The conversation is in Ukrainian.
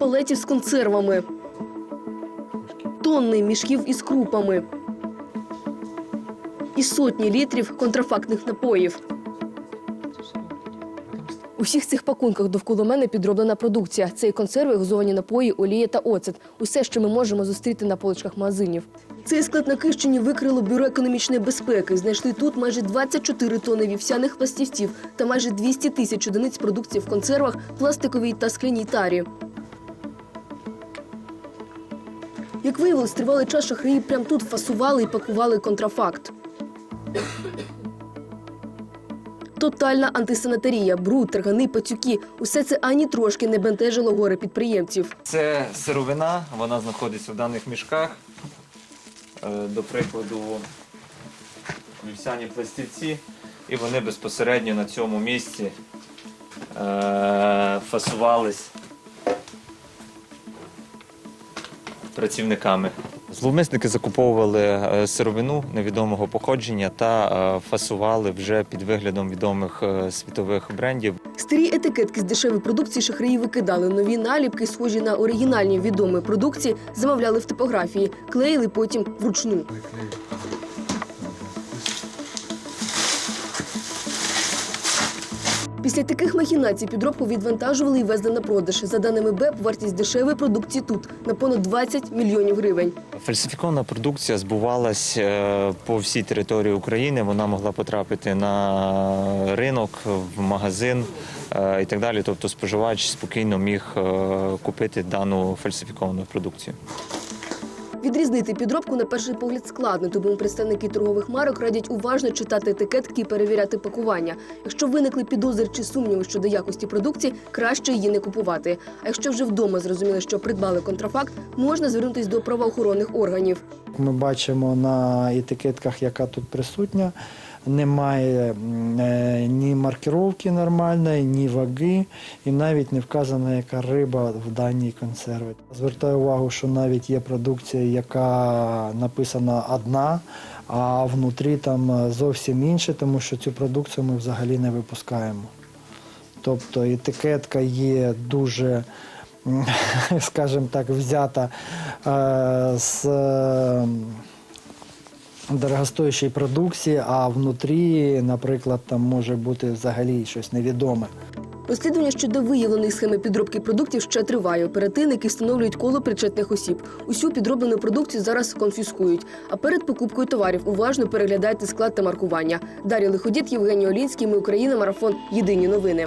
палетів з консервами, тонни мішків із крупами і сотні літрів контрафактних напоїв. У всіх цих пакунках довкола мене підроблена продукція. Це і консерви, газовані напої, олія та оцет. Усе, що ми можемо зустріти на поличках магазинів. Цей склад на Кищині викрило бюро економічної безпеки. Знайшли тут майже 24 тонни вівсяних пластівців та майже 200 тисяч одиниць продукції в консервах, пластиковій та скляній тарі. Як виявилось, тривалий час шахраї прямо тут фасували і пакували контрафакт. Тотальна антисанітарія, бруд, таргани, пацюки – усе це ані трошки не бентежило горе підприємців. Це сировина, вона знаходиться в даних мішках. Е, До прикладу, вівсяні пластівці, і вони безпосередньо на цьому місці е, фасувались працівниками. Зловмисники закуповували е, сировину невідомого походження та е, фасували вже під виглядом відомих е, світових брендів. Старі етикетки з дешевої продукції шахраї викидали. Нові наліпки, схожі на оригінальні відомі продукції, замовляли в типографії, клеїли потім вручну. Після таких махінацій підробку відвантажували і везли на продаж. За даними БЕП, вартість дешевої продукції тут на понад 20 мільйонів гривень. Фальсифікована продукція збувалась е, по всій території України. Вона могла потрапити на ринок, в магазин е, і так далі. Тобто споживач спокійно міг е, купити дану фальсифіковану продукцію. Відрізнити підробку на перший погляд складно, тому представники торгових марок радять уважно читати етикетки і перевіряти пакування. Якщо виникли підозри чи сумніви щодо якості продукції, краще її не купувати. А якщо вже вдома зрозуміли, що придбали контрафакт, можна звернутися до правоохоронних органів. Ми бачимо на етикетках, яка тут присутня, немає е, ні маркировки нормальної, ні ваги, і навіть не вказана, яка риба в даній консерві. Звертаю увагу, що навіть є продукція, яка написана одна, а внутрі там зовсім інше, тому що цю продукцію ми взагалі не випускаємо. Тобто етикетка є дуже, скажімо так, взята е, з дорогостоящої продукції, а внутрі, наприклад, там може бути взагалі щось невідоме. Розслідування щодо виявленої схеми підробки продуктів ще триває. Оперативники встановлюють коло причетних осіб. Усю підроблену продукцію зараз конфіскують. А перед покупкою товарів уважно переглядайте склад та маркування. Дар'я Лиходіт, Євгеній Олінський. Ми Україна. Марафон. Єдині новини.